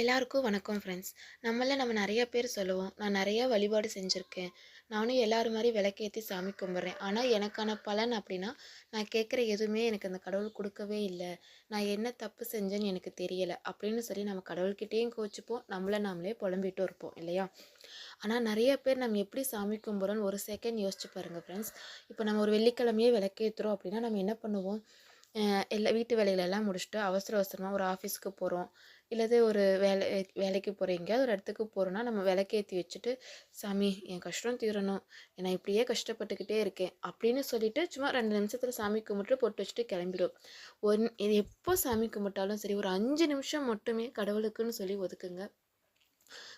எல்லாருக்கும் வணக்கம் ஃப்ரெண்ட்ஸ் நம்மள நம்ம நிறைய பேர் சொல்லுவோம் நான் நிறைய வழிபாடு செஞ்சுருக்கேன். நானும் எல்லாரும் மாதிரி விளக்கேற்றி சாமி கும்பிட்றேன். ஆனால் எனக்கான பலன் அப்படின்னா நான் கேட்குற எதுவுமே எனக்கு அந்த கடவுள் கொடுக்கவே இல்லை. நான் என்ன தப்பு செஞ்சேன்னு எனக்கு தெரியலை. அப்படின்னு சொல்லி நம்ம கடவுள்கிட்டேயும் கோச்சிப்போம் நம்மளை நாமளே புலம்பிட்டு இருப்போம் இல்லையா? ஆனால் நிறைய பேர் நம்ம எப்படி சாமி கும்பிட்றோன்னு ஒரு செகண்ட் யோசிச்சு பாருங்கள் ஃப்ரெண்ட்ஸ் இப்போ நம்ம ஒரு வெள்ளிக்கிழமையே விளக்கேற்றுறோம் அப்படின்னா நம்ம என்ன பண்ணுவோம்? எல்லா வீட்டு வேலைகளெல்லாம் முடிச்சுட்டு அவசர அவசரமாக ஒரு ஆஃபீஸ்க்கு போகிறோம் இல்லது ஒரு வேலை வேலைக்கு போகிறோம் எங்கேயாவது ஒரு இடத்துக்கு போகிறோன்னா நம்ம விளக்கேற்றி வச்சுட்டு சாமி என் கஷ்டம் தீரணும். நான் இப்படியே கஷ்டப்பட்டுக்கிட்டே இருக்கேன். அப்படின்னு சொல்லிட்டு சும்மா ரெண்டு நிமிஷத்தில் சாமி கும்பிட்டு பொட்டு வச்சுட்டு கிளம்பிடும். ஒன் இது எப்போ சாமி கும்பிட்டாலும் சரி ஒரு அஞ்சு நிமிஷம் மட்டுமே கடவுளுக்குன்னு சொல்லி ஒதுக்குங்க.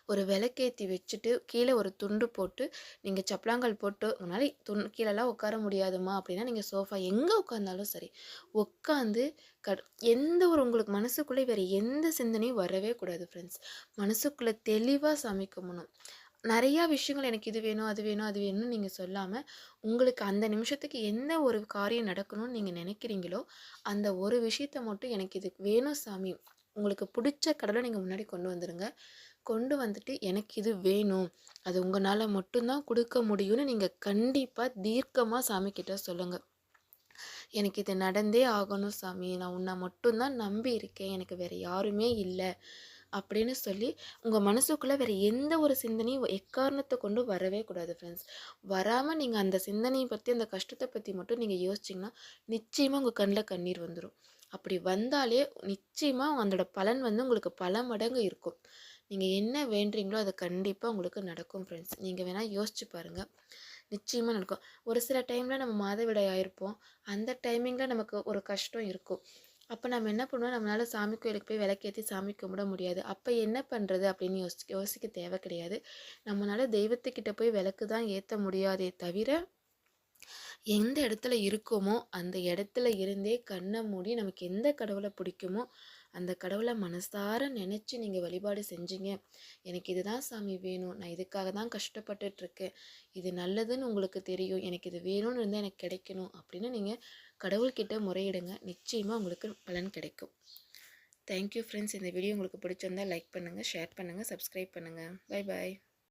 ஒரு விளக்கேற்றி வச்சுட்டு கீழே ஒரு துண்டு போட்டு நீங்கள் சப்பலாங்கல் போட்டு உங்களால் துண் கீழெல்லாம் உட்கார முடியாதுமா அப்படின்னா நீங்கள் சோஃபா எங்கே உட்காந்தாலும் சரி உட்காந்து கட் எந்த ஒரு உங்களுக்கு மனசுக்குள்ளே வேறு எந்த சிந்தனையும் வரவே கூடாது ஃப்ரெண்ட்ஸ் மனசுக்குள்ளே தெளிவாக சாமி கும்பிடணும் நிறையா விஷயங்கள் எனக்கு இது வேணும் அது வேணும் அது வேணும்னு நீங்கள் சொல்லாமல் உங்களுக்கு அந்த நிமிஷத்துக்கு எந்த ஒரு காரியம் நடக்கணும்னு நீங்கள் நினைக்கிறீங்களோ அந்த ஒரு விஷயத்த மட்டும் எனக்கு இது வேணும் சாமி உங்களுக்கு பிடிச்ச கடலை நீங்கள் முன்னாடி கொண்டு வந்துடுங்க கொண்டு வந்துட்டு எனக்கு இது வேணும். அது உங்களால் மட்டும்தான் கொடுக்க முடியும்னு நீங்கள் கண்டிப்பாக தீர்க்கமாக சாமி சொல்லுங்கள் எனக்கு இது நடந்தே ஆகணும் சாமி. நான் உன்னை மட்டும்தான் நம்பி இருக்கேன். எனக்கு வேறு யாருமே இல்லை. அப்படின்னு சொல்லி உங்கள் மனசுக்குள்ளே வேறு எந்த ஒரு சிந்தனையும் எக்காரணத்தை கொண்டு வரவே கூடாது ஃப்ரெண்ட்ஸ் வராமல் நீங்கள் அந்த சிந்தனையை பற்றி அந்த கஷ்டத்தை பற்றி மட்டும் நீங்கள் யோசிச்சிங்கன்னா நிச்சயமாக உங்கள் கண்ணில் கண்ணீர் வந்துடும் அப்படி வந்தாலே நிச்சயமாக அதோட பலன் வந்து உங்களுக்கு பல மடங்கு இருக்கும். நீங்கள் என்ன வேண்டுறீங்களோ அது கண்டிப்பாக உங்களுக்கு நடக்கும் ஃப்ரெண்ட்ஸ் நீங்கள் வேணால் யோசிச்சு பாருங்கள் நிச்சயமாக நடக்கும். ஒரு சில டைமில் நம்ம மாதவிடாய் ஆயிருப்போம். அந்த டைமிங்கில் நமக்கு ஒரு கஷ்டம் இருக்கும். அப்போ நம்ம என்ன பண்ணுவோம்? நம்மளால் சாமி கோயிலுக்கு போய் விளக்கேற்றி சாமி கும்பிட முடியாது. அப்போ என்ன பண்ணுறது அப்படின்னு யோசி யோசிக்க தேவை கிடையாது. நம்மளால் தெய்வத்துக்கிட்ட போய் விளக்கு தான் ஏற்ற முடியாதே தவிர எந்த இடத்துல இருக்கோமோ அந்த இடத்துல இருந்தே கண்ணை மூடி நமக்கு எந்த கடவுளை பிடிக்குமோ அந்த கடவுளை மனசார நினச்சி நீங்கள் வழிபாடு செஞ்சீங்க. எனக்கு இதுதான் சாமி வேணும். நான் இதுக்காக தான் கஷ்டப்பட்டுட்ருக்கேன். இது நல்லதுன்னு உங்களுக்கு தெரியும். எனக்கு இது வேணும்னு இருந்தால் எனக்கு கிடைக்கணும். அப்படின்னு நீங்கள் கடவுள்கிட்ட முறையிடுங்க. நிச்சயமாக உங்களுக்கு பலன் கிடைக்கும். தேங்க்யூ ஃப்ரெண்ட்ஸ் இந்த வீடியோ உங்களுக்கு பிடிச்சிருந்தா லைக் பண்ணுங்கள் ஷேர் பண்ணுங்கள் சப்ஸ்கிரைப் பண்ணுங்கள் பை பாய்